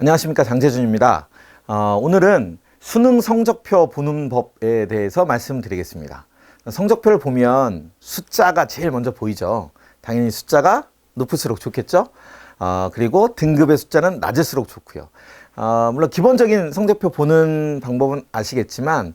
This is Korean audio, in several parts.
안녕하십니까 장재준입니다. 어, 오늘은 수능 성적표 보는 법에 대해서 말씀드리겠습니다. 성적표를 보면 숫자가 제일 먼저 보이죠. 당연히 숫자가 높을수록 좋겠죠. 어, 그리고 등급의 숫자는 낮을수록 좋고요. 어, 물론 기본적인 성적표 보는 방법은 아시겠지만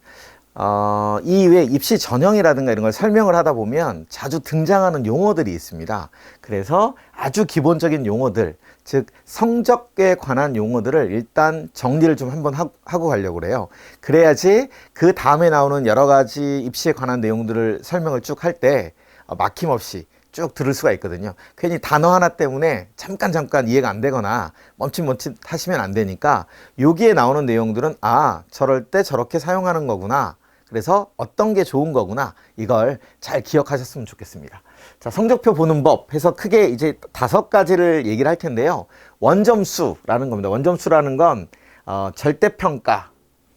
어, 이 이외에 입시 전형이라든가 이런 걸 설명을 하다 보면 자주 등장하는 용어들이 있습니다. 그래서 아주 기본적인 용어들, 즉 성적에 관한 용어들을 일단 정리를 좀 한번 하- 하고 가려고 그래요. 그래야지 그 다음에 나오는 여러 가지 입시에 관한 내용들을 설명을 쭉 할 때 막힘없이 쭉 들을 수가 있거든요. 괜히 단어 하나 때문에 잠깐 잠깐 이해가 안 되거나 멈칫멈칫 하시면 안 되니까 여기에 나오는 내용들은 아 저럴 때 저렇게 사용하는 거구나. 그래서 어떤 게 좋은 거구나. 이걸 잘 기억하셨으면 좋겠습니다. 자, 성적표 보는 법 해서 크게 이제 다섯 가지를 얘기를 할 텐데요. 원점수라는 겁니다. 원점수라는 건 어, 절대평가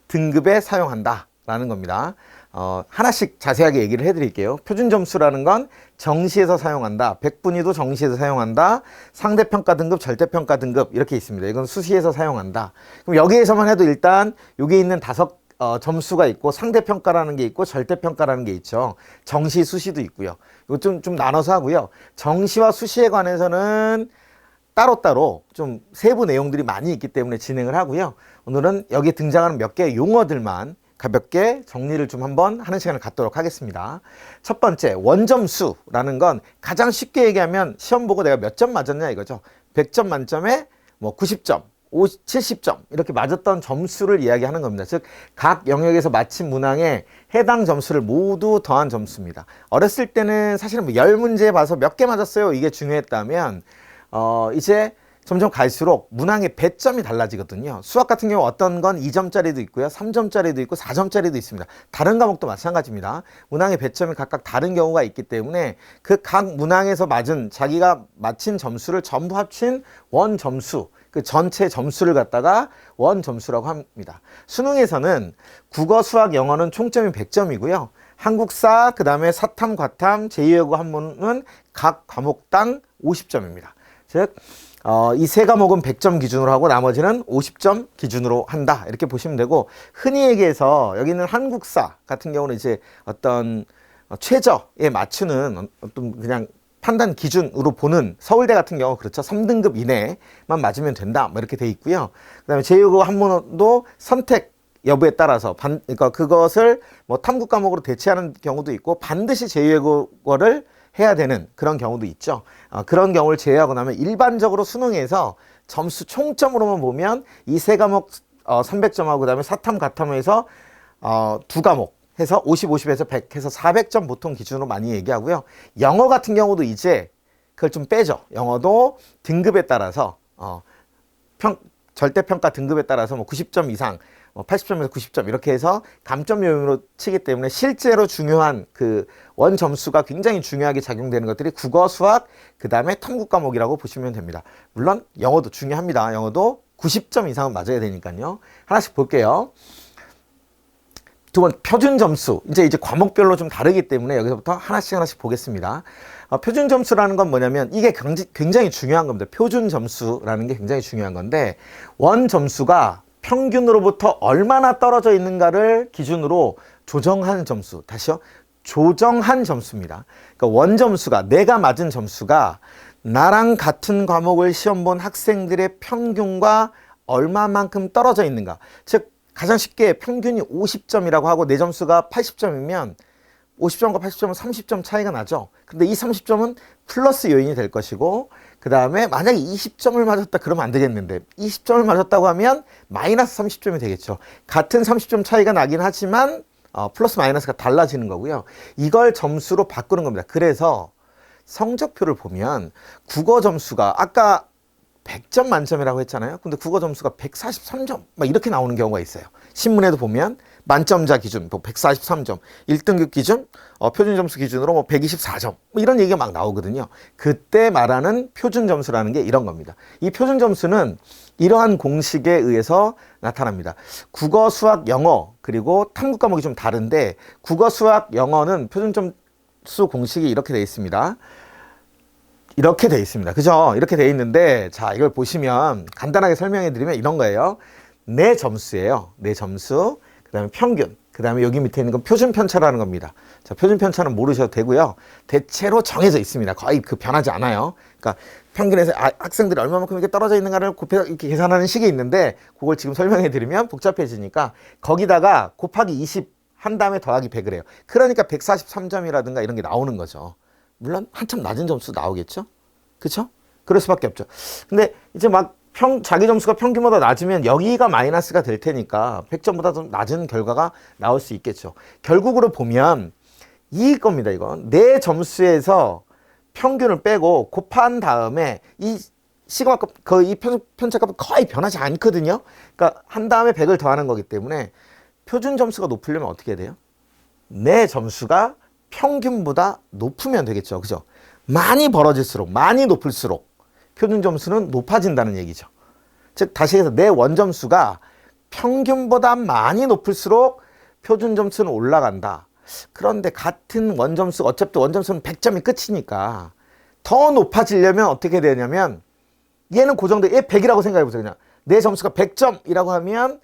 등급에 사용한다라는 겁니다. 어, 하나씩 자세하게 얘기를 해드릴게요. 표준 점수라는 건 정시에서 사용한다. 백분위도 정시에서 사용한다. 상대평가 등급, 절대평가 등급 이렇게 있습니다. 이건 수시에서 사용한다. 그럼 여기에서만 해도 일단 여기 있는 다섯 어, 점수가 있고 상대평가라는 게 있고 절대평가라는 게 있죠. 정시, 수시도 있고요. 이거 좀, 좀 나눠서 하고요. 정시와 수시에 관해서는 따로따로 좀 세부 내용들이 많이 있기 때문에 진행을 하고요. 오늘은 여기 등장하는 몇 개의 용어들만 가볍게 정리를 좀 한번 하는 시간을 갖도록 하겠습니다. 첫 번째, 원점수라는 건 가장 쉽게 얘기하면 시험 보고 내가 몇 점 맞았냐 이거죠. 100점 만점에 뭐 90점, 50, 70점 이렇게 맞았던 점수를 이야기하는 겁니다. 즉, 각 영역에서 마친 문항에 해당 점수를 모두 더한 점수입니다. 어렸을 때는 사실은 뭐 10문제 봐서 몇 개 맞았어요. 이게 중요했다면, 어, 이제 점점 갈수록 문항의 배점이 달라지거든요. 수학 같은 경우 어떤 건 2점짜리도 있고요. 3점짜리도 있고 4점짜리도 있습니다. 다른 과목도 마찬가지입니다. 문항의 배점이 각각 다른 경우가 있기 때문에 그 각 문항에서 맞은 자기가 맞힌 점수를 전부 합친 원 점수, 그 전체 점수를 갖다가 원 점수라고 합니다. 수능에서는 국어, 수학, 영어는 총점이 100점이고요. 한국사, 그 다음에 사탐, 과탐, 제2외국어 한문은 각 과목당 50점입니다. 즉, 어, 이 세 과목은 100점 기준으로 하고 나머지는 50점 기준으로 한다. 이렇게 보시면 되고, 흔히 얘기해서 여기 있는 한국사 같은 경우는 이제 어떤 어, 최저에 맞추는 어떤 그냥 판단 기준으로 보는 서울대 같은 경우 그렇죠. 3등급 이내만 맞으면 된다. 뭐 이렇게 돼 있고요. 그다음에 제6고 한문도 선택 여부에 따라서 반, 그러니까 그것을 뭐 탐구 과목으로 대체하는 경우도 있고 반드시 제2외국어를 해야 되는 그런 경우도 있죠. 어, 그런 경우를 제외하고 나면 일반적으로 수능에서 점수 총점으로만 보면 이 세 과목 어, 300점하고 그다음에 사탐 가탐에서 어, 두 과목 해서 50, 50에서 100 해서 400점 보통 기준으로 많이 얘기하고요. 영어 같은 경우도 이제 그걸 좀 빼죠. 영어도 등급에 따라서 어, 평, 절대평가 등급에 따라서 뭐 90점 이상, 뭐 80점에서 90점 이렇게 해서 감점 요인으로 치기 때문에 실제로 중요한 그 원 점수가 굉장히 중요하게 작용되는 것들이 국어, 수학, 그 다음에 탐구 과목이라고 보시면 됩니다. 물론 영어도 중요합니다. 영어도 90점 이상은 맞아야 되니까요. 하나씩 볼게요. 두 번 표준 점수 이제 이제 과목별로 좀 다르기 때문에 여기서부터 하나씩 하나씩 보겠습니다. 어, 표준 점수라는 건 뭐냐면 이게 굉장히, 중요한 겁니다. 표준 점수라는 게 굉장히 중요한 건데 원 점수가 평균으로부터 얼마나 떨어져 있는가를 기준으로 조정하는 점수 다시요 조정한 점수입니다. 그러니까 원 점수가 내가 맞은 점수가 나랑 같은 과목을 시험 본 학생들의 평균과 얼마만큼 떨어져 있는가 즉 가장 쉽게 평균이 50점이라고 하고 내 점수가 80점이면 50점과 80점은 30점 차이가 나죠. 근데 이 30점은 플러스 요인이 될 것이고 그 다음에 만약에 20점을 맞았다 그러면 안 되겠는데 20점을 맞았다고 하면 마이너스 30점이 되겠죠. 같은 30점 차이가 나긴 하지만 어, 플러스 마이너스가 달라지는 거고요. 이걸 점수로 바꾸는 겁니다. 그래서 성적표를 보면 국어 점수가 아까 100점 만점이라고 했잖아요. 근데 국어 점수가 143점 막 이렇게 나오는 경우가 있어요. 신문에도 보면 만점자 기준 뭐 143점, 1등급 기준 어, 표준 점수 기준으로 뭐 124점 뭐 이런 얘기가 막 나오거든요. 그때 말하는 표준 점수라는 게 이런 겁니다. 이 표준 점수는 이러한 공식에 의해서 나타납니다. 국어, 수학, 영어 그리고 탐구 과목이 좀 다른데 국어, 수학, 영어는 표준 점수 공식이 이렇게 되어 있습니다. 이렇게 돼 있습니다. 그죠? 이렇게 돼 있는데 자, 이걸 보시면 간단하게 설명해 드리면 이런 거예요. 내 점수예요. 내 점수. 그다음에 평균. 그다음에 여기 밑에 있는 건 표준 편차라는 겁니다. 자, 표준 편차는 모르셔도 되고요. 대체로 정해져 있습니다. 거의 그 변하지 않아요. 그러니까 평균에서 아, 학생들이 얼마만큼 이렇게 떨어져 있는가를 곱해 이렇게 계산하는 식이 있는데 그걸 지금 설명해 드리면 복잡해지니까 거기다가 곱하기 20 한 다음에 더하기 100을 해요. 그러니까 143점이라든가 이런 게 나오는 거죠. 물론 한참 낮은 점수 나오겠죠? 그쵸? 그럴 수밖에 없죠. 근데 이제 막 평, 자기 점수가 평균보다 낮으면 여기가 마이너스가 될 테니까 100점보다 좀 낮은 결과가 나올 수 있겠죠. 결국으로 보면 이겁니다, 이건. 내 점수에서 평균을 빼고 곱한 다음에 이 시그마값, 거의 이 편, 편차값은 거의 변하지 않거든요. 그러니까 한 다음에 100을 더하는 거기 때문에 표준 점수가 높으려면 어떻게 돼요? 내 점수가 평균보다 높으면 되겠죠. 그죠? 많이 벌어질수록, 많이 높을수록 표준 점수는 높아진다는 얘기죠. 즉, 다시 해서 내 원점수가 평균보다 많이 높을수록 표준 점수는 올라간다. 그런데 같은 원점수, 어차피 원점수는 100점이 끝이니까 더 높아지려면 어떻게 되냐면 얘는 고정돼. 얘 100이라고 생각해 보세요. 그냥 내 점수가 100점이라고 하면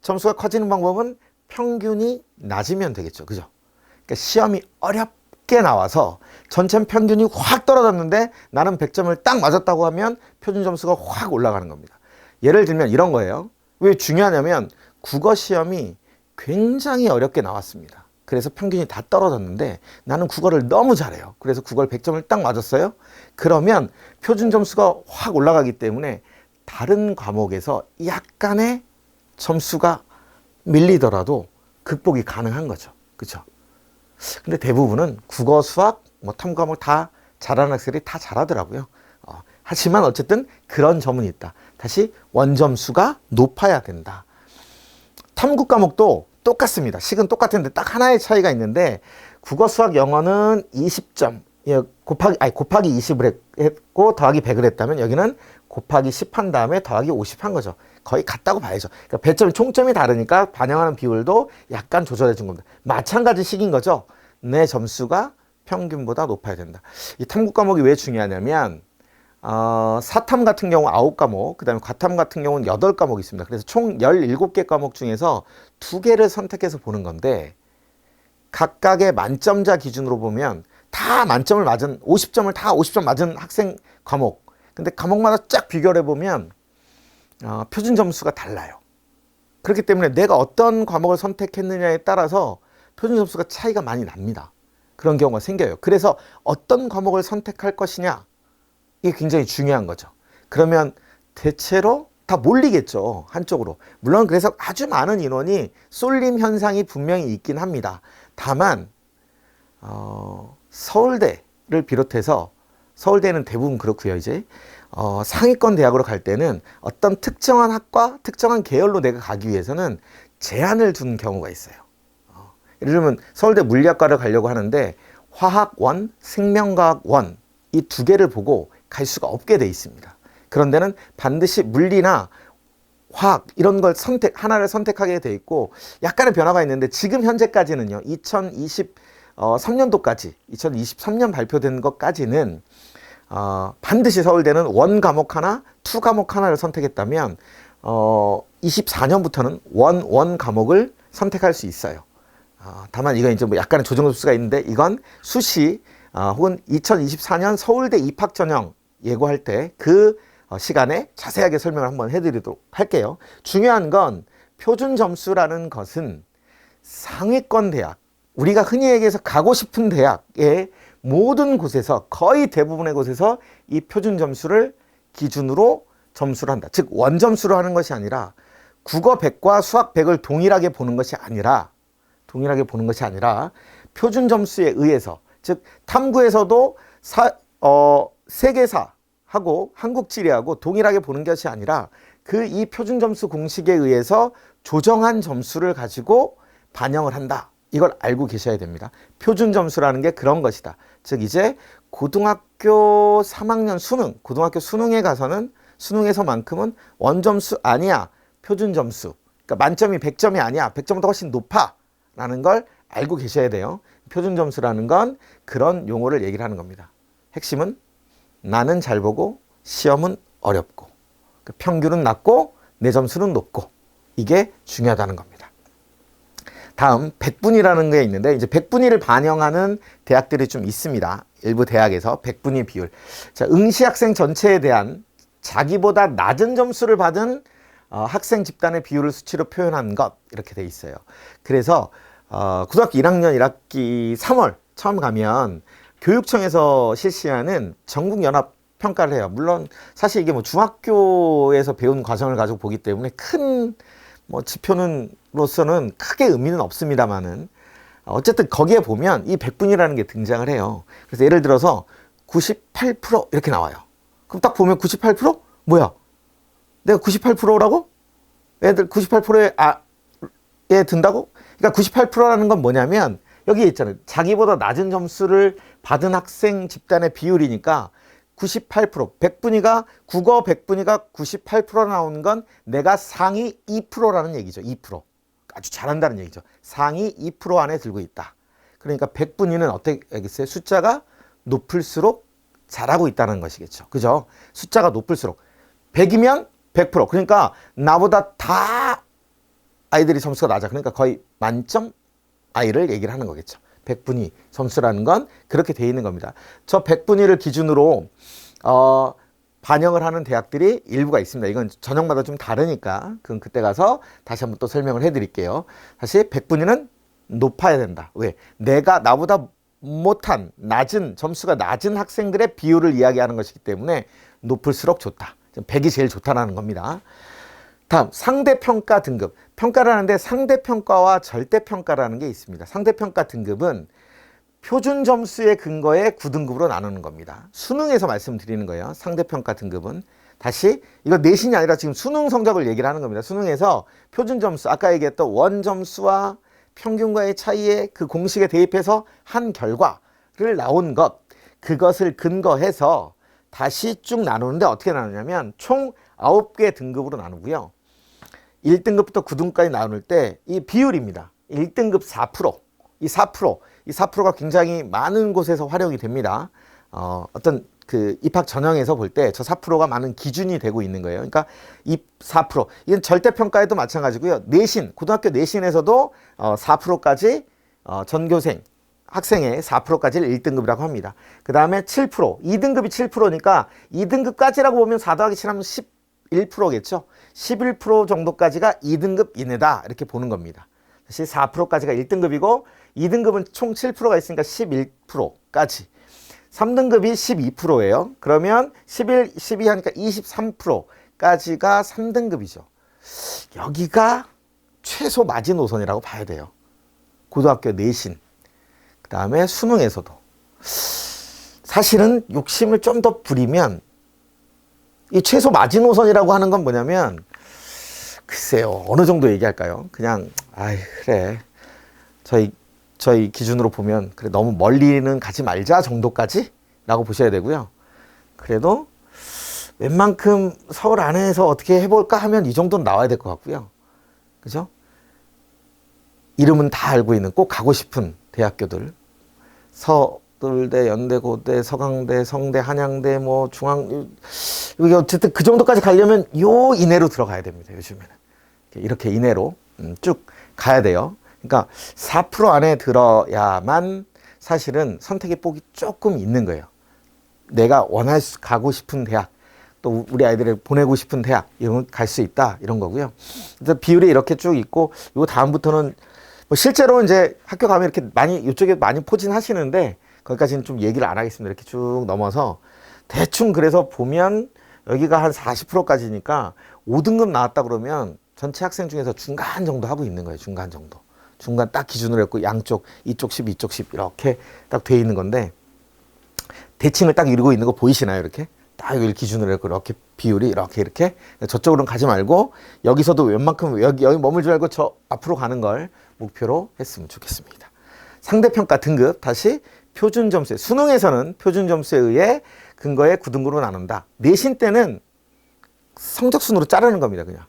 점수가 커지는 방법은 평균이 낮으면 되겠죠. 그죠? 그러니까 시험이 어렵게 나와서 전체 평균이 확 떨어졌는데 나는 100점을 딱 맞았다고 하면 표준 점수가 확 올라가는 겁니다. 예를 들면 이런 거예요. 왜 중요하냐면 국어 시험이 굉장히 어렵게 나왔습니다. 그래서 평균이 다 떨어졌는데 나는 국어를 너무 잘해요. 그래서 국어를 100점을 딱 맞았어요. 그러면 표준 점수가 확 올라가기 때문에 다른 과목에서 약간의 점수가 밀리더라도 극복이 가능한 거죠. 그렇죠? 근데 대부분은 국어, 수학, 뭐 탐구 과목 다 잘하는 학생들이 다 잘하더라고요. 어, 하지만 어쨌든 그런 점은 있다. 다시 원점수가 높아야 된다. 탐구 과목도 똑같습니다. 식은 똑같은데 딱 하나의 차이가 있는데 국어, 수학, 영어는 20점 예, 곱하기 아니 곱하기 20을 했고 더하기 100을 했다면 여기는 곱하기 10한 다음에 더하기 50 한 거죠. 거의 같다고 봐야죠. 그러니까 배점 총점이 다르니까 반영하는 비율도 약간 조절해 준 겁니다. 마찬가지 식인 거죠. 내 점수가 평균보다 높아야 된다. 이 탐구 과목이 왜 중요하냐면 어, 사탐 같은 경우 9과목, 그 다음에 과탐 같은 경우는 8과목이 있습니다. 그래서 총 17개 과목 중에서 두 개를 선택해서 보는 건데 각각의 만점자 기준으로 보면 다 만점을 맞은 50점을 다 50점 맞은 학생 과목. 근데 과목마다 쫙 비교를 해보면 어, 표준 점수가 달라요. 그렇기 때문에 내가 어떤 과목을 선택했느냐에 따라서 표준 점수가 차이가 많이 납니다. 그런 경우가 생겨요. 그래서 어떤 과목을 선택할 것이냐 이게 굉장히 중요한 거죠. 그러면 대체로 다 몰리겠죠. 한쪽으로. 물론 그래서 아주 많은 인원이 쏠림 현상이 분명히 있긴 합니다. 다만 어, 서울대를 비롯해서 서울대는 대부분 그렇고요. 이제 어, 상위권 대학으로 갈 때는 어떤 특정한 학과, 특정한 계열로 내가 가기 위해서는 제한을 둔 경우가 있어요. 어, 예를 들면 서울대 물리학과를 가려고 하는데 화학원, 생명과학원 이 두 개를 보고 갈 수가 없게 돼 있습니다. 그런 데는 반드시 물리나 화학 이런 걸 선택 하나를 선택하게 돼 있고 약간의 변화가 있는데 지금 현재까지는요. 2023년도까지 2023년 발표된 것까지는 어, 반드시 서울대는 원 과목 하나, 투 과목 하나를 선택했다면 어, 24년부터는 원, 원 과목을 선택할 수 있어요. 어, 다만 이건 이제 뭐 약간의 조정 수가 있는데 이건 수시 어, 혹은 2024년 서울대 입학 전형 예고할 때 그 시간에 자세하게 설명을 한번 해드리도록 할게요. 중요한 건 표준 점수라는 것은 상위권 대학, 우리가 흔히 얘기해서 가고 싶은 대학의 모든 곳에서 거의 대부분의 곳에서 이 표준 점수를 기준으로 점수를 한다. 즉 원점수로 하는 것이 아니라 국어 100과 수학 100을 동일하게 보는 것이 아니라 동일하게 보는 것이 아니라 표준 점수에 의해서 즉 탐구에서도 사, 어, 세계사하고 한국 지리하고 동일하게 보는 것이 아니라 그 이 표준 점수 공식에 의해서 조정한 점수를 가지고 반영을 한다. 이걸 알고 계셔야 됩니다. 표준 점수라는 게 그런 것이다. 즉 이제 고등학교 3학년 수능, 고등학교 수능에 가서는 수능에서만큼은 원점수 아니야. 표준 점수. 그러니까 만점이 100점이 아니야. 100점보다 훨씬 높아. 라는 걸 알고 계셔야 돼요. 표준 점수라는 건 그런 용어를 얘기를 하는 겁니다. 핵심은 나는 잘 보고 시험은 어렵고 그 평균은 낮고 내 점수는 높고 이게 중요하다는 겁니다. 다음 백분위라는 게 있는데 이제 백분위를 반영하는 대학들이 좀 있습니다. 일부 대학에서 백분위 비율. 자, 응시 학생 전체에 대한 자기보다 낮은 점수를 받은 어, 학생 집단의 비율을 수치로 표현한 것 이렇게 돼 있어요. 그래서 어, 고등학교 1학년 1학기 3월 처음 가면 교육청에서 실시하는 전국 연합 평가를 해요. 물론 사실 이게 뭐 중학교에서 배운 과정을 가지고 보기 때문에 큰 뭐 지표는 로서는 크게 의미는 없습니다만은 어쨌든 거기에 보면 이 백분이라는 게 등장을 해요. 그래서 예를 들어서 98% 이렇게 나와요. 그럼 딱 보면 98% 뭐야? 내가 98%라고? 애들 98%에 아, 에 든다고? 그러니까 98%라는 건 뭐냐면 여기에 있잖아요. 자기보다 낮은 점수를 받은 학생 집단의 비율이니까 98% 100분위가 국어 100분위가 98% 나오는 건 내가 상위 2%라는 얘기죠. 2% 아주 잘한다는 얘기죠. 상위 2% 안에 들고 있다. 그러니까 100분위는 어떻게 알겠어요? 숫자가 높을수록 잘하고 있다는 것이겠죠. 그죠? 숫자가 높을수록 100이면 100% 그러니까 나보다 다 아이들이 점수가 낮아. 그러니까 거의 만점 아이를 얘기를 하는 거겠죠. 100분위 점수라는 건 그렇게 돼 있는 겁니다. 저 100분위를 기준으로 어, 반영을 하는 대학들이 일부가 있습니다. 이건 전형마다 좀 다르니까 그건 그때 가서 다시 한번 또 설명을 해드릴게요. 다시 100분위는 높아야 된다. 왜? 내가 나보다 못한 낮은 점수가 낮은 학생들의 비율을 이야기하는 것이기 때문에 높을수록 좋다. 100이 제일 좋다라는 겁니다. 다음 상대평가 등급. 평가를 하는데 상대평가와 절대평가라는 게 있습니다. 상대평가 등급은 표준 점수의 근거에 9등급으로 나누는 겁니다. 수능에서 말씀드리는 거예요. 상대평가 등급은. 다시 이거 내신이 아니라 지금 수능 성적을 얘기를 하는 겁니다. 수능에서 표준 점수 아까 얘기했던 원 점수와 평균과의 차이에 그 공식에 대입해서 한 결과를 나온 것 그것을 근거해서 다시 쭉 나누는데 어떻게 나누냐면 총 9개 등급으로 나누고요. 1등급부터 9등급까지 나눌 때 이 비율입니다. 1등급 4%, 이 4%, 이 4%가 굉장히 많은 곳에서 활용이 됩니다. 어, 어떤 그 입학 전형에서 볼 때 저 4%가 많은 기준이 되고 있는 거예요. 그러니까 이4% 이건 절대 평가에도 마찬가지고요. 내신 고등학교 내신에서도 어, 4%까지 어, 전교생 학생의 4%까지를 1등급이라고 합니다. 그 다음에 7%, 2등급이 7%니까 2등급까지라고 보면 4 더하기 7하면 11%겠죠. 11% 정도까지가 2등급 이내다 이렇게 보는 겁니다. 다시 4%까지가 1등급이고 2등급은 총 7%가 있으니까 11%까지. 3등급이 12%예요. 그러면 11, 12 하니까 23%까지가 3등급이죠. 여기가 최소 마지노선이라고 봐야 돼요. 고등학교 내신. 그 다음에 수능에서도. 사실은 욕심을 좀 더 부리면 이 최소 마지노선이라고 하는 건 뭐냐면 글쎄요 어느 정도 얘기할까요? 그냥 아이 그래 저희 저희 기준으로 보면 그래 너무 멀리는 가지 말자 정도까지라고 보셔야 되고요. 그래도 웬만큼 서울 안에서 어떻게 해볼까 하면 이 정도는 나와야 될 것 같고요. 그죠? 이름은 다 알고 있는 꼭 가고 싶은 대학교들 서 울대, 연대 고대, 서강대, 성대, 한양대, 뭐 중앙 이게 어쨌든 그 정도까지 가려면 요 이내로 들어가야 됩니다. 요즘에는 이렇게 이내로 음, 쭉 가야 돼요. 그러니까 4% 안에 들어야만 사실은 선택의 폭이 조금 있는 거예요. 내가 원할 수 가고 싶은 대학 또 우리 아이들을 보내고 싶은 대학 이런 갈 수 있다 이런 거고요. 그래서 비율이 이렇게 쭉 있고 요 다음부터는 뭐 실제로 이제 학교 가면 이렇게 많이 이쪽에 많이 포진하시는데 거기까지는 좀 얘기를 안 하겠습니다. 이렇게 쭉 넘어서 대충 그래서 보면 여기가 한 40%까지니까 5등급 나왔다 그러면 전체 학생 중에서 중간 정도 하고 있는 거예요. 중간 정도. 중간 딱 기준으로 했고 양쪽 이쪽 10, 이쪽 10 이렇게 딱 돼 있는 건데 대칭을 딱 이루고 있는 거 보이시나요? 이렇게 딱 여기 기준으로 했고 이렇게 비율이 이렇게 이렇게 저쪽으로는 가지 말고 여기서도 웬만큼 여기 여기 머물지 말고 저 앞으로 가는 걸 목표로 했으면 좋겠습니다. 상대평가 등급 다시 표준 점수에 수능에서는 표준 점수에 의해 근거에 9등급으로 나눈다. 내신 때는 성적 순으로 자르는 겁니다. 그냥.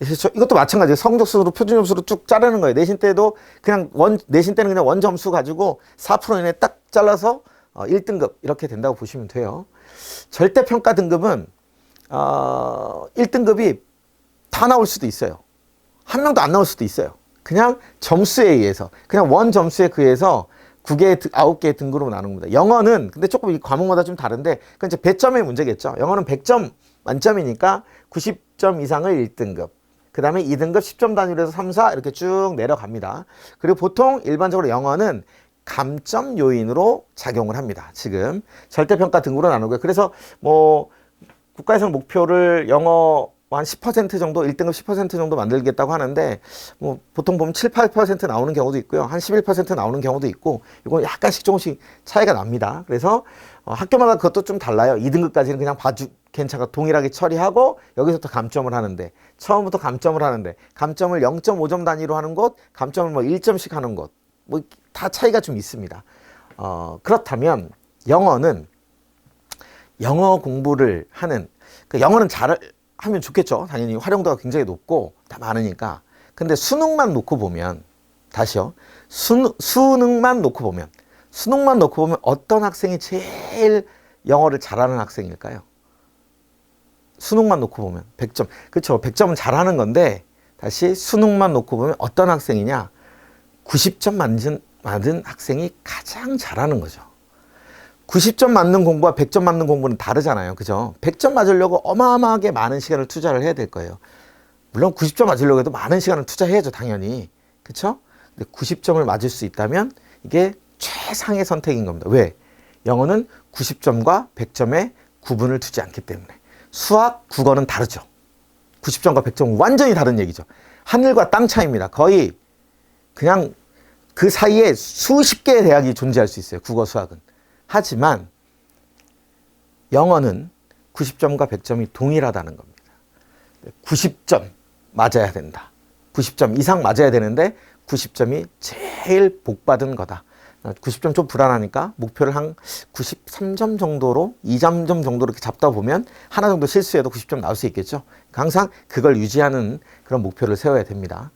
이것도 마찬가지예요. 성적 순으로 표준 점수로 쭉 자르는 거예요. 내신 때도 그냥 원 내신 때는 그냥 원 점수 가지고 4% 이내 딱 잘라서 어, 1등급 이렇게 된다고 보시면 돼요. 절대 평가 등급은 어, 1등급이 다 나올 수도 있어요. 한 명도 안 나올 수도 있어요. 그냥 점수에 의해서 그냥 원 점수에 의해서 9개, 9개 등급으로 나누는 겁니다. 영어는 근데 조금 이 과목마다 좀 다른데 그건 이제 배점의 문제겠죠. 영어는 100점 만점이니까 90점 이상을 1등급. 그 다음에 2등급 10점 단위로 해서 3, 4 이렇게 쭉 내려갑니다. 그리고 보통 일반적으로 영어는 감점 요인으로 작용을 합니다. 지금 절대평가 등급으로 나누고요. 그래서 뭐 국가에서는 목표를 영어 한 10% 정도, 1등급 10% 정도 만들겠다고 하는데, 뭐, 보통 보면 7, 8% 나오는 경우도 있고요. 한 11% 나오는 경우도 있고, 이건 약간씩 조금씩 차이가 납니다. 그래서, 어, 학교마다 그것도 좀 달라요. 2등급까지는 그냥 봐주, 괜찮아. 동일하게 처리하고, 여기서부터 감점을 하는데, 처음부터 감점을 하는데, 감점을 0.5점 단위로 하는 곳, 감점을 뭐 1점씩 하는 곳, 뭐, 다 차이가 좀 있습니다. 어, 그렇다면, 영어는, 영어 공부를 하는, 그 영어는 잘, 하면 좋겠죠. 당연히 활용도가 굉장히 높고 다 많으니까. 근데 수능만 놓고 보면 다시요. 수능, 수능만 놓고 보면 수능만 놓고 보면 어떤 학생이 제일 영어를 잘하는 학생일까요? 수능만 놓고 보면 100점. 그렇죠. 100점은 잘하는 건데 다시 수능만 놓고 보면 어떤 학생이냐? 90점 맞은, 맞은 학생이 가장 잘하는 거죠. 90점 맞는 공부와 100점 맞는 공부는 다르잖아요. 그죠? 100점 맞으려고 어마어마하게 많은 시간을 투자를 해야 될 거예요. 물론 90점 맞으려고 해도 많은 시간을 투자해야죠. 당연히. 그쵸? 근데 90점을 맞을 수 있다면 이게 최상의 선택인 겁니다. 왜? 영어는 90점과 100점의 구분을 두지 않기 때문에. 수학, 국어는 다르죠. 90점과 100점은 완전히 다른 얘기죠. 하늘과 땅 차이입니다. 거의 그냥 그 사이에 수십 개의 대학이 존재할 수 있어요. 국어, 수학은. 하지만 영어는 90점과 100점이 동일하다는 겁니다. 90점 맞아야 된다. 90점 이상 맞아야 되는데 90점이 제일 복받은 거다. 90점 좀 불안하니까 목표를 한 93점 정도로 2점 정도로 이렇게 잡다 보면 하나 정도 실수해도 90점 나올 수 있겠죠. 항상 그걸 유지하는 그런 목표를 세워야 됩니다.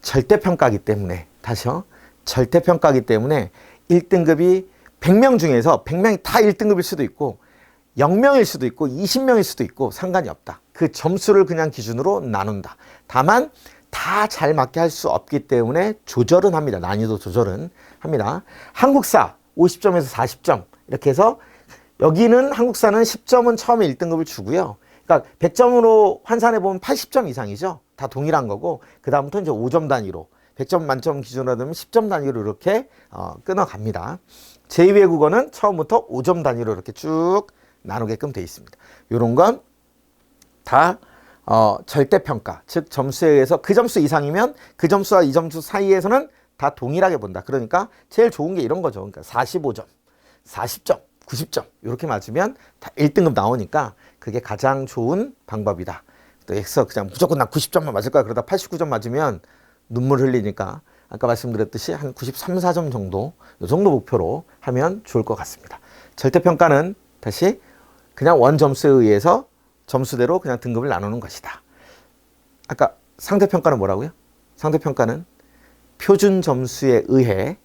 절대평가기 때문에 다시요. 절대평가기 때문에 1등급이 100명 중에서 100명이 다 1등급일 수도 있고 0명일 수도 있고 20명일 수도 있고 상관이 없다. 그 점수를 그냥 기준으로 나눈다. 다만 다 잘 맞게 할 수 없기 때문에 조절은 합니다. 난이도 조절은 합니다. 한국사 50점에서 40점 이렇게 해서 여기는 한국사는 10점은 처음에 1등급을 주고요. 그러니까 100점으로 환산해 보면 80점 이상이죠. 다 동일한 거고 그다음부터 이제 5점 단위로 100점 만점 기준으로 하면 10점 단위로 이렇게 어, 끊어갑니다. 제2외 국어는 처음부터 5점 단위로 이렇게 쭉 나누게끔 되어 있습니다. 이런 건다 어, 절대평가, 즉 점수에 의해서 그 점수 이상이면 그 점수와 이 점수 사이에서는 다 동일하게 본다. 그러니까 제일 좋은 게 이런 거죠. 그러니까 45점, 40점, 90점 이렇게 맞으면 다 1등급 나오니까 그게 가장 좋은 방법이다. 또 X 그냥 무조건 나 90점만 맞을 거야. 그러다 89점 맞으면 눈물 흘리니까 아까 말씀드렸듯이 한 93, 4점 정도 이 정도 목표로 하면 좋을 것 같습니다. 절대평가는 다시 그냥 원 점수에 의해서 점수대로 그냥 등급을 나누는 것이다. 아까 상대평가는 뭐라고요? 상대평가는 표준 점수에 의해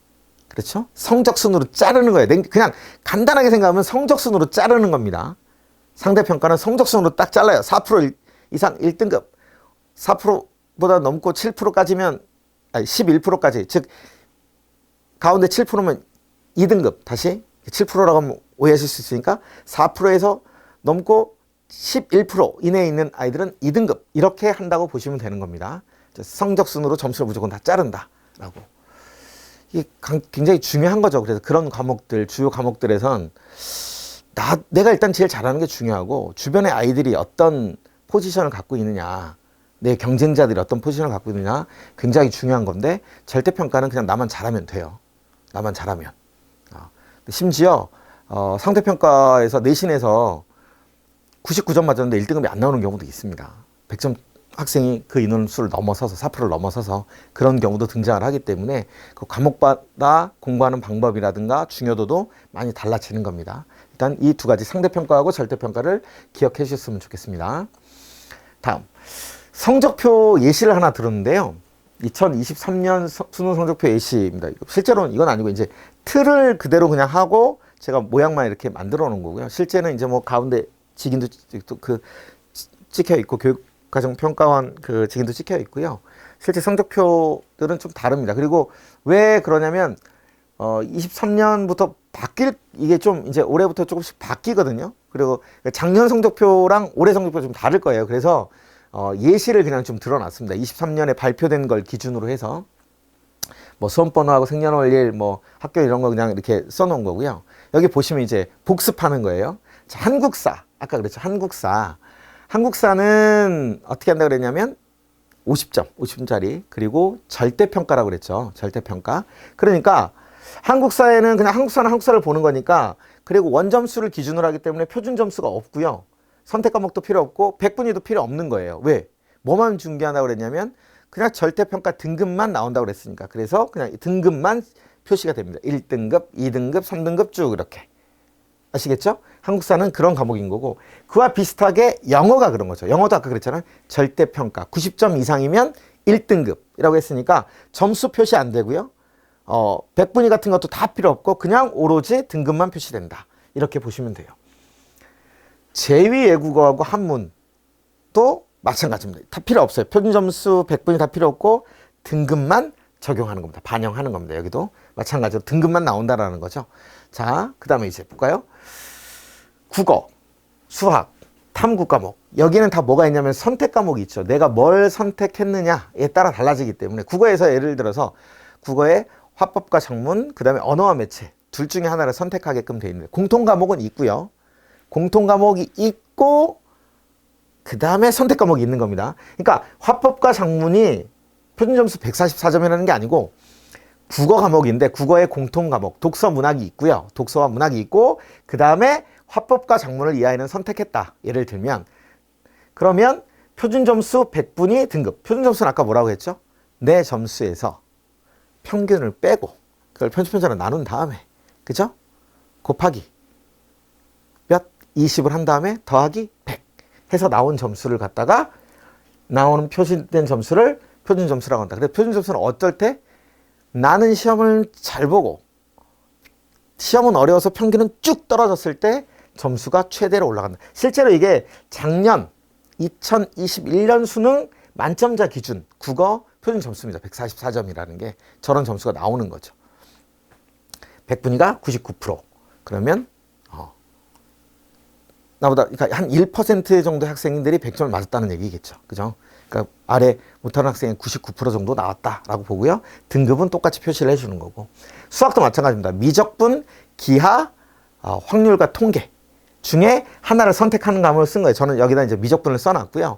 그렇죠? 성적순으로 자르는 거예요. 그냥 간단하게 생각하면 성적순으로 자르는 겁니다. 상대평가는 성적순으로 딱 잘라요. 4% 이상 1등급. 4%보다 넘고 7%까지면 아니 11%까지 즉 가운데 7%면 2등급 다시 7%라고 하면 오해하실 수 있으니까 4%에서 넘고 11% 이내에 있는 아이들은 2등급 이렇게 한다고 보시면 되는 겁니다. 성적 순으로 점수를 무조건 다 자른다라고. 이게 굉장히 중요한 거죠. 그래서 그런 과목들 주요 과목들에선 나 내가 일단 제일 잘하는 게 중요하고 주변의 아이들이 어떤 포지션을 갖고 있느냐 내 경쟁자들이 어떤 포지션을 갖고 있느냐 굉장히 중요한 건데 절대평가는 그냥 나만 잘하면 돼요. 나만 잘하면. 어. 심지어 어, 상대평가에서 내신에서 99점 맞았는데 1등급이 안 나오는 경우도 있습니다. 100점 학생이 그 인원수를 넘어서서 4%를 넘어서서 그런 경우도 등장을 하기 때문에 그 과목마다 공부하는 방법이라든가 중요도도 많이 달라지는 겁니다. 일단 이 두 가지 상대평가하고 절대평가를 기억해 주셨으면 좋겠습니다. 다음 성적표 예시를 하나 들었는데요. 2023년 서- 수능 성적표 예시입니다. 실제로는 이건 아니고 이제 틀을 그대로 그냥 하고 제가 모양만 이렇게 만들어 놓은 거고요. 실제는 이제 뭐 가운데 직인도 또그 찍혀 있고 교육과정 평가원 그 직인도 찍혀 있고요. 실제 성적표들은 좀 다릅니다. 그리고 왜 그러냐면 어 23년부터 바뀔 이게 좀 이제 올해부터 조금씩 바뀌거든요. 그리고 작년 성적표랑 올해 성적표 좀 다를 거예요. 그래서 어 예시를 그냥 좀 들어놨습니다. 23년에 발표된 걸 기준으로 해서 뭐 수험번호하고 생년월일 뭐 학교 이런 거 그냥 이렇게 써놓은 거고요. 여기 보시면 이제 복습하는 거예요. 자, 한국사 아까 그랬죠. 한국사 한국사는 어떻게 한다 그랬냐면 50점, 50점짜리 그리고 절대평가라고 그랬죠. 절대평가. 그러니까 한국사에는 그냥 한국사는 한국사를 보는 거니까 그리고 원점수를 기준으로 하기 때문에 표준 점수가 없고요. 선택 과목도 필요 없고 백분위도 필요 없는 거예요. 왜? 뭐만 중개한다고 그랬냐면 그냥 절대평가 등급만 나온다고 그랬으니까 그래서 그냥 등급만 표시가 됩니다. 1등급, 2등급, 3등급 쭉 이렇게. 아시겠죠? 한국사는 그런 과목인 거고 그와 비슷하게 영어가 그런 거죠. 영어도 아까 그랬잖아요. 절대평가 90점 이상이면 1등급이라고 했으니까 점수 표시 안 되고요. 어, 백분위 같은 것도 다 필요 없고 그냥 오로지 등급만 표시된다. 이렇게 보시면 돼요. 제위 외국어하고 한문도 마찬가지입니다. 다 필요 없어요. 표준 점수 100분이 다 필요 없고 등급만 적용하는 겁니다. 반영하는 겁니다. 여기도 마찬가지로 등급만 나온다라는 거죠. 자, 그 다음에 이제 볼까요? 국어, 수학, 탐구 과목. 여기는 다 뭐가 있냐면 선택 과목이 있죠. 내가 뭘 선택했느냐에 따라 달라지기 때문에 국어에서 예를 들어서 국어의 화법과 작문, 그 다음에 언어와 매체 둘 중에 하나를 선택하게끔 돼 있는데 공통 과목은 있고요. 공통 과목이 있고 그 다음에 선택 과목이 있는 겁니다. 그러니까 화법과 작문이 표준 점수 144점이라는 게 아니고 국어 과목인데 국어의 공통 과목 독서 문학이 있고요. 독서와 문학이 있고 그 다음에 화법과 작문을 이 아이는 선택했다. 예를 들면 그러면 표준 점수 100분이 등급. 표준 점수는 아까 뭐라고 했죠? 내 점수에서 평균을 빼고 그걸 편집편차로 나눈 다음에 그죠? 곱하기 몇 20을 한 다음에 더하기 100 해서 나온 점수를 갖다가 나오는 표시된 점수를 표준 점수라고 한다. 근데 표준 점수는 어떨 때 나는 시험을 잘 보고 시험은 어려워서 평균은 쭉 떨어졌을 때 점수가 최대로 올라간다. 실제로 이게 작년 2021년 수능 만점자 기준 국어 표준 점수입니다. 144점이라는 게 저런 점수가 나오는 거죠. 100분위가 99% 그러면 어, 나보다 그러니까 한 1% 정도 학생들이 100점을 맞았다는 얘기겠죠. 그죠? 그러니까 아래 못하는 학생이 99% 정도 나왔다라고 보고요. 등급은 똑같이 표시를 해주는 거고 수학도 마찬가지입니다. 미적분, 기하, 어, 확률과 통계 중에 하나를 선택하는 과목을 쓴 거예요. 저는 여기다 이제 미적분을 써놨고요.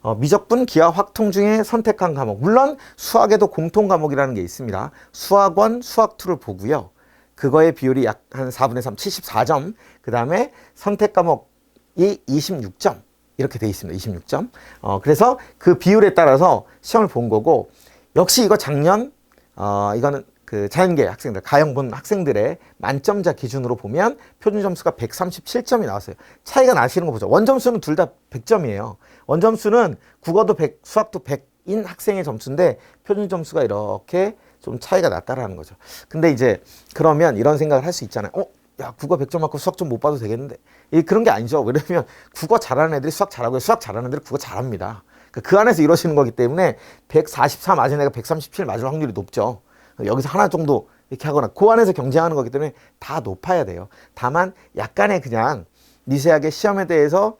어, 미적분, 기하, 확통 중에 선택한 과목. 물론 수학에도 공통 과목이라는 게 있습니다. 수학원, 수학2를 보고요. 그거의 비율이 약 한 4분의 3, 74점. 그 다음에 선택 과목 이 26점. 이렇게 돼 있습니다. 26점. 어, 그래서 그 비율에 따라서 시험을 본 거고, 역시 이거 작년, 어, 이거는 그 자연계 학생들, 가형 본 학생들의 만점자 기준으로 보면 표준 점수가 137점이 나왔어요. 차이가 나시는 거 보죠. 원점수는 둘 다 100점이에요. 원점수는 국어도 100, 수학도 100인 학생의 점수인데 표준 점수가 이렇게 좀 차이가 났다라는 거죠. 근데 이제 그러면 이런 생각을 할 수 있잖아요. 어, 야, 국어 100점 맞고 수학 좀 못 봐도 되겠는데. 이 그런 게 아니죠. 왜냐면 국어 잘하는 애들이 수학 잘하고 수학 잘하는 애들이 국어 잘합니다. 그그 안에서 이루어지는 거기 때문에 144 맞은 애가 137 맞을 확률이 높죠. 여기서 하나 정도 이렇게 하거나 그 안에서 경쟁하는 거기 때문에 다 높아야 돼요. 다만 약간의 그냥 미세하게 시험에 대해서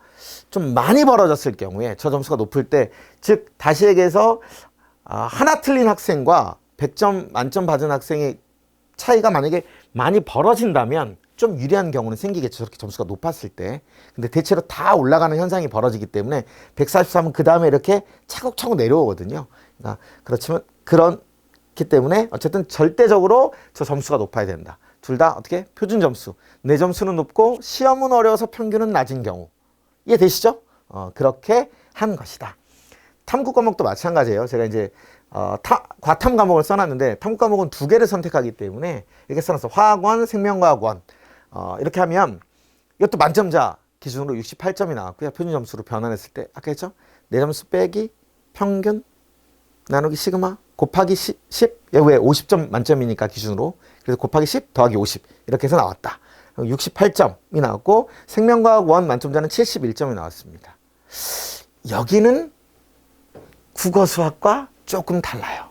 좀 많이 벌어졌을 경우에 저 점수가 높을 때, 즉 다시 얘기해서 아, 하나 틀린 학생과 100점 만점 받은 학생의 차이가 만약에 많이 벌어진다면 좀 유리한 경우는 생기겠죠. 저렇게 점수가 높았을 때. 근데 대체로 다 올라가는 현상이 벌어지기 때문에 143은 그 다음에 이렇게 차곡차곡 내려오거든요. 그러니까 그렇지만 그렇기 때문에 어쨌든 절대적으로 저 점수가 높아야 된다. 둘 다 어떻게? 표준 점수. 내 점수는 높고 시험은 어려워서 평균은 낮은 경우. 이해되시죠? 어, 그렇게 한 것이다. 탐구 과목도 마찬가지예요. 제가 이제 어, 타, 과탐 과목을 써놨는데 탐구 과목은 두 개를 선택하기 때문에 이렇게 써놨어. 화학원, 생명과학원. 어, 이렇게 하면 이것도 만점자 기준으로 68점이 나왔고요. 표준 점수로 변환했을 때 아까 했죠? 내 점수 빼기 평균 나누기 시그마 곱하기 10, 10, 왜 50점 만점이니까 기준으로. 그래서 곱하기 10 더하기 50 이렇게 해서 나왔다. 68점이 나왔고 생명과학 원 만점자는 71점이 나왔습니다. 여기는 국어 수학과 조금 달라요.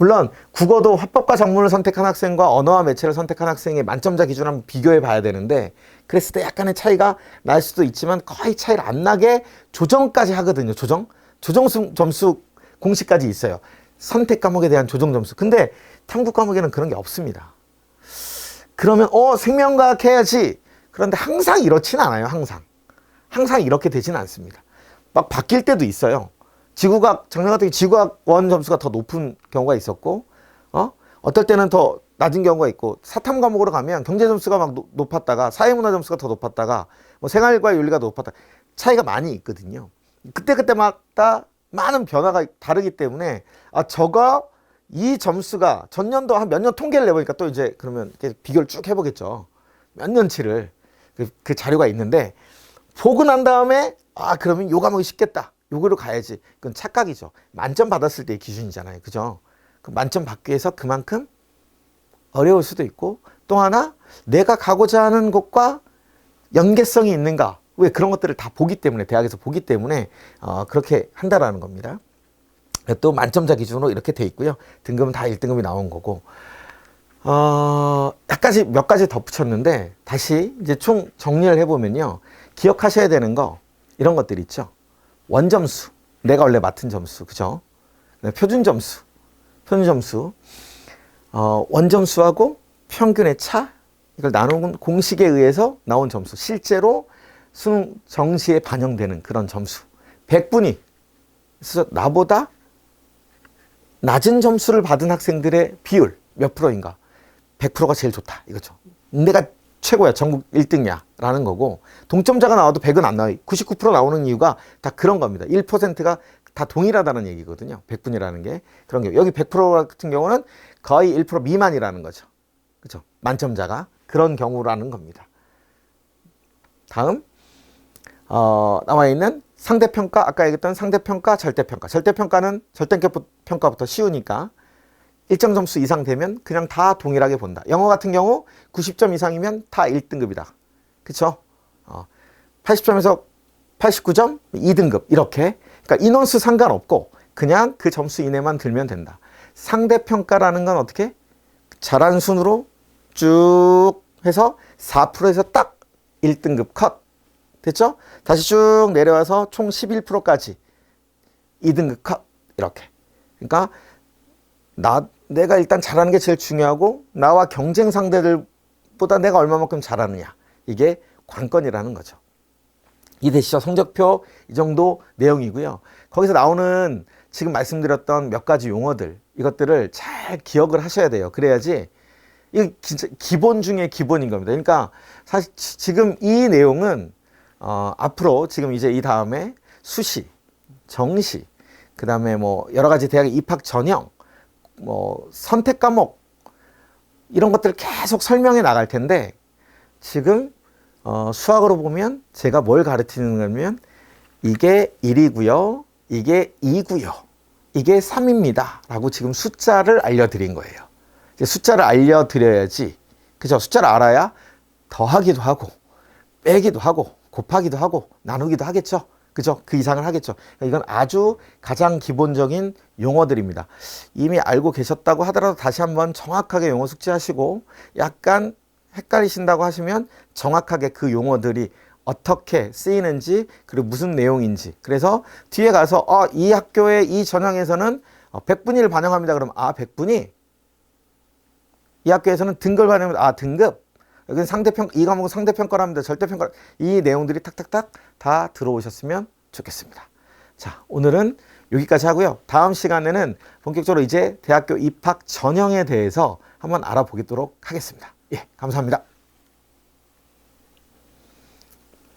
물론 국어도 화법과 작문을 선택한 학생과 언어와 매체를 선택한 학생의 만점자 기준 한번 비교해 봐야 되는데 그랬을 때 약간의 차이가 날 수도 있지만 거의 차이를 안 나게 조정까지 하거든요. 조정. 조정 수- 점수 공식까지 있어요. 선택 과목에 대한 조정 점수. 근데 탐구 과목에는 그런 게 없습니다. 그러면 어 생명과학 해야지. 그런데 항상 이렇진 않아요. 항상. 항상 이렇게 되지는 않습니다. 막 바뀔 때도 있어요. 지구과학 작년 같은 경우 지구과학 원 점수가 더 높은 경우가 있었고 어 어떨 때는 더 낮은 경우가 있고 사탐 과목으로 가면 경제 점수가 막 노- 높았다가 사회문화 점수가 더 높았다가 뭐 생활과 윤리가 높았다 차이가 많이 있거든요. 그때 그때마다 많은 변화가 다르기 때문에 아 저거 이 점수가 전년도 한 몇 년 통계를 내보니까 또 이제 그러면 비교를 쭉 해보겠죠. 몇 년치를 그, 그 자료가 있는데 보고 난 다음에 아 그러면 요 과목이 쉽겠다. 요거로 가야지. 그건 착각이죠. 만점 받았을 때의 기준이잖아요. 그죠? 그 만점 받기 위해서 그만큼 어려울 수도 있고 또 하나 내가 가고자 하는 곳과 연계성이 있는가 왜 그런 것들을 다 보기 때문에 대학에서 보기 때문에 어, 그렇게 한다라는 겁니다. 또 만점자 기준으로 이렇게 돼 있고요. 등급은 다 1등급이 나온 거고 어, 몇 가지 몇 가지 덧붙였는데 다시 이제 총 정리를 해보면요. 기억하셔야 되는 거 이런 것들 있죠. 원점수. 내가 원래 맡은 점수. 그죠? 네, 표준 점수. 표준 점수. 어, 원점수하고 평균의 차 이걸 나눈 공식에 의해서 나온 점수. 실제로 수능 정시에 반영되는 그런 점수. 100분이. 그래서 나보다 낮은 점수를 받은 학생들의 비율 몇 프로인가? 100%가 제일 좋다. 이거죠. 내가 최고야. 전국 1등이야 라는 거고 동점자가 나와도 100은 안 나와요. 99% 나오는 이유가 다 그런 겁니다. 1%가 다 동일하다는 얘기거든요. 100분이라는 게 그런 게 여기 100% 같은 경우는 거의 1% 미만이라는 거죠. 그죠? 만점자가 그런 경우라는 겁니다. 다음 어, 나와 있는 상대평가 아까 얘기했던 상대평가 절대평가. 절대평가는 절대평가부터 쉬우니까 일정 점수 이상 되면 그냥 다 동일하게 본다. 영어 같은 경우 90점 이상이면 다 1등급이다. 그쵸? 어, 80점에서 89점 2등급 이렇게 그러니까 인원수 상관없고 그냥 그 점수 이내만 들면 된다. 상대평가라는 건 어떻게? 잘한 순으로 쭉 해서 4%에서 딱 1등급 컷. 됐죠? 다시 쭉 내려와서 총 11%까지 2등급 컷. 이렇게. 그러니까 나 내가 일단 잘하는 게 제일 중요하고 나와 경쟁 상대들보다 내가 얼마만큼 잘하느냐 이게 관건이라는 거죠. 이해되시죠? 성적표 이 정도 내용이고요. 거기서 나오는 지금 말씀드렸던 몇 가지 용어들 이것들을 잘 기억을 하셔야 돼요. 그래야지 진짜 기본 중에 기본인 겁니다. 그러니까 사실 지- 지금 이 내용은 어, 앞으로 지금 이제 이 다음에 수시, 정시, 그 다음에 뭐 여러 가지 대학 입학 전형 뭐 선택 과목 이런 것들을 계속 설명해 나갈 텐데 지금 어, 수학으로 보면 제가 뭘 가르치는 거냐면 이게 1이고요. 이게 2고요. 이게 3입니다. 라고 지금 숫자를 알려드린 거예요. 숫자를 알려드려야지. 그죠? 숫자를 알아야 더하기도 하고 빼기도 하고 곱하기도 하고 나누기도 하겠죠. 그죠? 그 이상을 하겠죠. 이건 아주 가장 기본적인 용어들입니다. 이미 알고 계셨다고 하더라도 다시 한번 정확하게 용어 숙지하시고 약간 헷갈리신다고 하시면 정확하게 그 용어들이 어떻게 쓰이는지 그리고 무슨 내용인지 그래서 뒤에 가서 어, 이 학교의 이 전형에서는 어, 100분위를 반영합니다. 그러면 아 100분위 이 학교에서는 등급을 반영합니다. 아 등급 여기는 상대평 이 과목은 상대평가랍니다. 절대평가 이 내용들이 탁탁탁 다 들어오셨으면 좋겠습니다. 자 오늘은 여기까지 하고요. 다음 시간에는 본격적으로 이제 대학교 입학 전형에 대해서 한번 알아보도록 하겠습니다. 예, 감사합니다.